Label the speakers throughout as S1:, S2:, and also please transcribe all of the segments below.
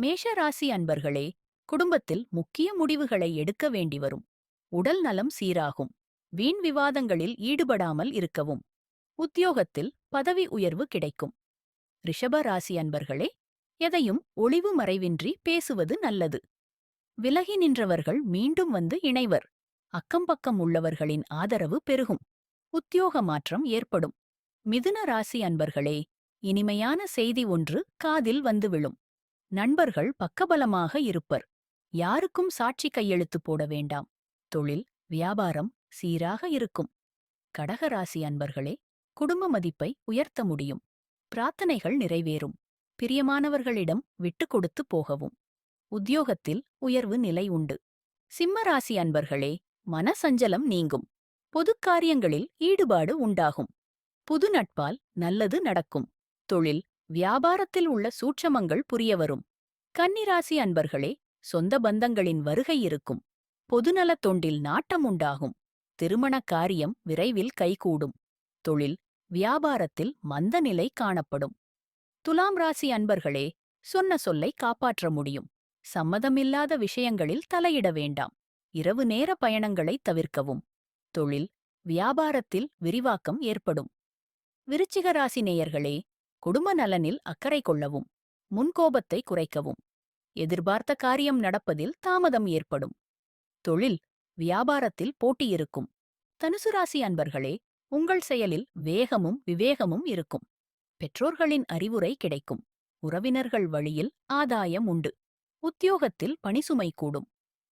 S1: மேஷ ராசி அன்பர்களே குடும்பத்தில் முக்கிய முடிவுகளை எடுக்க வேண்டி வரும். உடல் நலம் சீராகும். வீண் விவாதங்களில் ஈடுபடாமல் இருக்கவும். உத்தியோகத்தில் பதவி உயர்வு கிடைக்கும். ரிஷப ராசி அன்பர்களே எதையும் ஒளிவு மறைவின்றி பேசுவது நல்லது. விலகி நின்றவர்கள் மீண்டும் வந்து இணைவர். அக்கம்பக்கம் உள்ளவர்களின் ஆதரவு பெருகும். உத்தியோக மாற்றம் ஏற்படும். மிதுன ராசி அன்பர்களே இனிமையான செய்தி ஒன்று காதில் வந்து விழும். நண்பர்கள் பக்கபலமாக இருப்பர். யாருக்கும் சாட்சி கையெழுத்து போட வேண்டாம். தொழில் வியாபாரம் சீராக இருக்கும். கடகராசி அன்பர்களே குடும்ப மதிப்பை உயர்த்த முடியும். பிரார்த்தனைகள் நிறைவேறும். பிரியமானவர்களிடம் விட்டு கொடுத்து போகவும். உத்தியோகத்தில் உயர்வு நிலை உண்டு. சிம்மராசி அன்பர்களே மனசஞ்சலம் நீங்கும். பொதுக்காரியங்களில் ஈடுபாடு உண்டாகும். புது நட்பால் நல்லது நடக்கும். தொழில் வியாபாரத்தில் உள்ள சூட்சமங்கள் புரியவரும் கன்னிராசி அன்பர்களே சொந்த பந்தங்களின் வருகை இருக்கும். பொதுநலத் தொண்டில் நாட்டம் உண்டாகும். திருமணக் காரியம் விரைவில் கைகூடும். தொழில் வியாபாரத்தில் மந்த நிலை காணப்படும். துலாம் ராசி அன்பர்களே சொன்ன சொல்லை காப்பாற்ற முடியும். சம்மதமில்லாத விஷயங்களில் தலையிட வேண்டாம். இரவு நேர பயணங்களை தவிர்க்கவும். தொழில் வியாபாரத்தில் விரிவாக்கம் ஏற்படும். விருச்சிக ராசி நேயர்களே குடும்ப நலனில் அக்கறை கொள்ளவும் முன்கோபத்தை குறைக்கவும். எதிர்பார்த்த காரியம் நடப்பதில் தாமதம் ஏற்படும். தொழில் வியாபாரத்தில் போட்டியிருக்கும் தனுசு ராசி அன்பர்களே உங்கள் செயலில் வேகமும் விவேகமும் இருக்கும். பெற்றோர்களின் அறிவுரை கிடைக்கும். உறவினர்கள் வழியில் ஆதாயம் உண்டு. உத்தியோகத்தில் பணிசுமை கூடும்.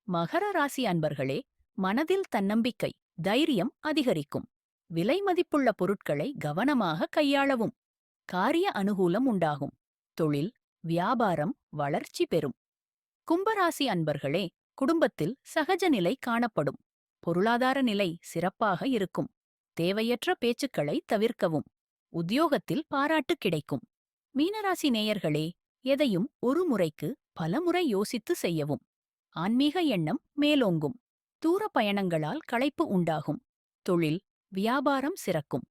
S1: மகர ராசி அன்பர்களே மனதில் தன்னம்பிக்கை தைரியம் அதிகரிக்கும். விலை மதிப்புள்ள பொருட்களை கவனமாக கையாளவும். காரிய அனுகூலம் உண்டாகும். தொழில் வியாபாரம் வளர்ச்சி பெறும். கும்பராசி அன்பர்களே குடும்பத்தில் சகஜ நிலை காணப்படும். பொருளாதார நிலை சிறப்பாக இருக்கும். தேவையற்ற பேச்சுக்களை தவிர்க்கவும். உத்தியோகத்தில் பாராட்டு கிடைக்கும். மீனராசி நேயர்களே எதையும் ஒரு முறைக்கு பலமுறை யோசித்து செய்யவும். ஆன்மீக எண்ணம் மேலோங்கும். தூர பயணங்களால் களைப்பு உண்டாகும். தொழில் வியாபாரம் சிறக்கும்.